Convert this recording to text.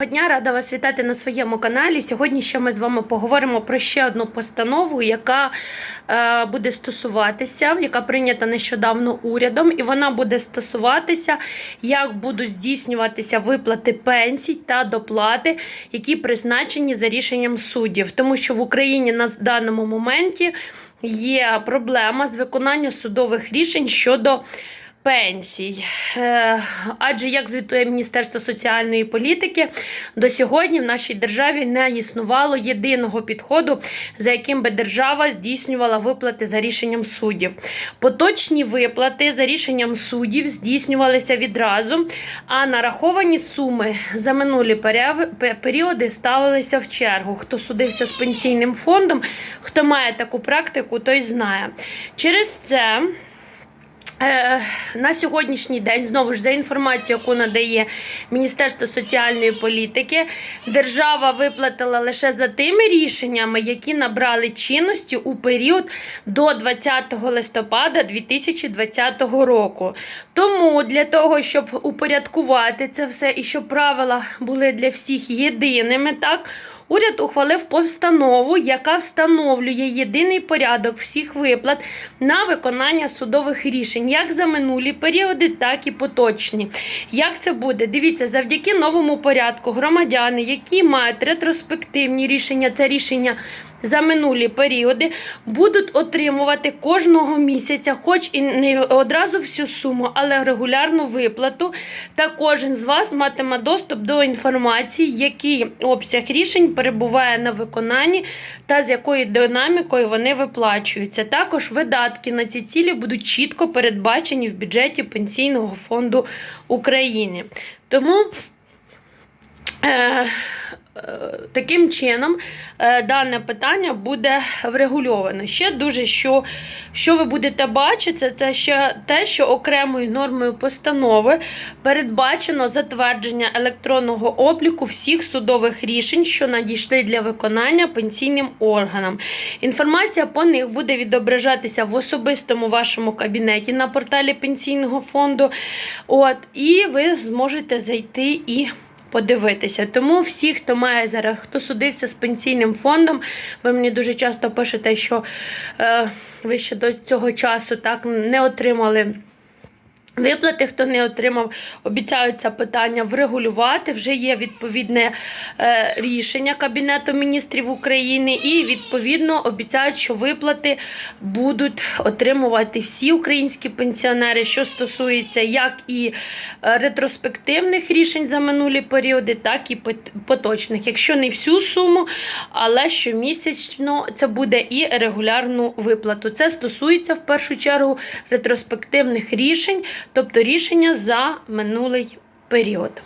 Доброго Дня, рада вас вітати на своєму каналі. Сьогодні ще ми з вами поговоримо про ще одну постанову, яка е, буде стосуватися, яка прийнята нещодавно урядом, і вона буде стосуватися, як будуть здійснюватися виплати пенсій та доплати, які призначені за рішенням суддів. Тому що в Україні на даному моменті є проблема з виконанням судових рішень щодо. Пенсій, Е, адже як звітує Міністерство соціальної політики, до сьогодні в нашій державі не існувало єдиного підходу, за яким би держава здійснювала виплати за рішенням суддів. Поточні виплати за рішенням суддів здійснювалися відразу, а нараховані суми за минулі періоди ставилися в чергу. Хто судився з пенсійним фондом, хто має таку практику, той знає. Через це. Е, На сьогоднішній день, знову ж за інформацією, яку надає Міністерство соціальної політики, держава виплатила лише за тими рішеннями, які набрали чинності у період до 20 листопада 2020 року. Тому для того, щоб упорядкувати це все і щоб правила були для всіх єдиними, так. Уряд ухвалив постанову, яка встановлює єдиний порядок всіх виплат на виконання судових рішень, як за минулі періоди, так і поточні. Як це буде? Дивіться, завдяки новому порядку громадяни, які мають ретроспективні рішення, це рішення. За минулі періоди будуть отримувати кожного місяця, хоч і не одразу всю суму, але регулярну виплату. Та кожен з вас матиме доступ до інформації, який обсяг рішень перебуває на виконанні та з якою динамікою вони виплачуються. Також видатки на ці цілі будуть чітко передбачені в бюджеті Пенсійного фонду України. Тому. Е, Таким чином, е, дане питання буде врегульовано. Ще дуже що, що ви будете бачити, це ще те, що окремою нормою постанови передбачено затвердження електронного обліку всіх судових рішень, що надійшли для виконання пенсійним органам. Інформація по них буде відображатися в особистому вашому кабінеті на порталі пенсійного фонду. От, і ви зможете зайти і подивитися. Тому всі, хто має зараз, хто судився з пенсійним фондом, ви мені дуже часто пишете, що е, ви ще до цього часу так не отримали. Виплати, хто не отримав, обіцяють це питання врегулювати. Вже є відповідне е, рішення Кабінету міністрів України, і відповідно обіцяють, що виплати будуть отримувати всі українські пенсіонери, що стосується як і е, ретроспективних рішень за минулі періоди, так і пот- поточних. Якщо не всю суму, але щомісячно це буде і регулярну виплату. Це стосується в першу чергу ретроспективних рішень, тобто рішення за минулий період.